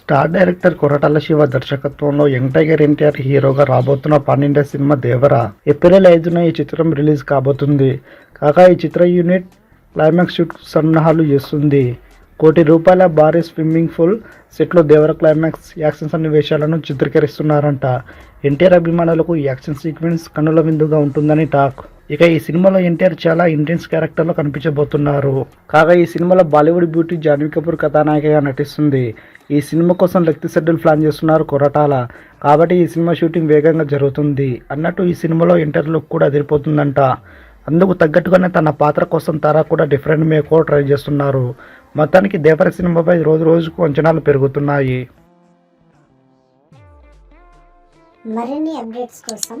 Star director Koratala Shiva దర్శకత్వంలో young tiger NTR హీరోగా రాబోతున్న పన్నెండో సినిమా దేవరా. ఏప్రిల్ ఐదున ఈ చిత్రం రిలీజ్ కాబోతుంది. కాగా ఈ చిత్ర యూనిట్ క్లైమాక్స్ షూట్ సన్నాహాలు చేస్తుంది. కోటి రూపాయల భారీ స్విమ్మింగ్ పూల్ సెట్లో దేవర క్లైమాక్స్ యాక్షన్ సన్నివేశాలను చిత్రీకరిస్తున్నారంట. ఎన్టీఆర్ అభిమానులకు యాక్షన్ సీక్వెన్స్ కన్నుల విందుగా ఉంటుందని టాక్. ఇక ఈ సినిమాలో ఎన్టీఆర్ చాలా ఇంటెన్స్ క్యారెక్టర్లో కనిపించబోతున్నారు. కాగా ఈ సినిమాలో బాలీవుడ్ బ్యూటీ జాన్వీ కపూర్ కథానాయికగా నటిస్తుంది. ఈ సినిమా కోసం లెక్తి షెడ్యూల్ ప్లాన్ చేస్తున్నారు కొరటాల. కాబట్టి ఈ సినిమా షూటింగ్ వేగంగా జరుగుతుంది. అన్నట్టు ఈ సినిమాలో ఎన్టీఆర్ లుక్ కూడా అదిరిపోతుందంట. అందుకు తగ్గట్టుగానే తన పాత్ర కోసం తారా కూడా డిఫరెంట్ మేకో ట్రై చేస్తున్నారు. మొత్తానికి దేవర సినిమాపై రోజు రోజుకు అంచనాలు పెరుగుతున్నాయి. మరిన్ని అప్డేట్స్ కోసం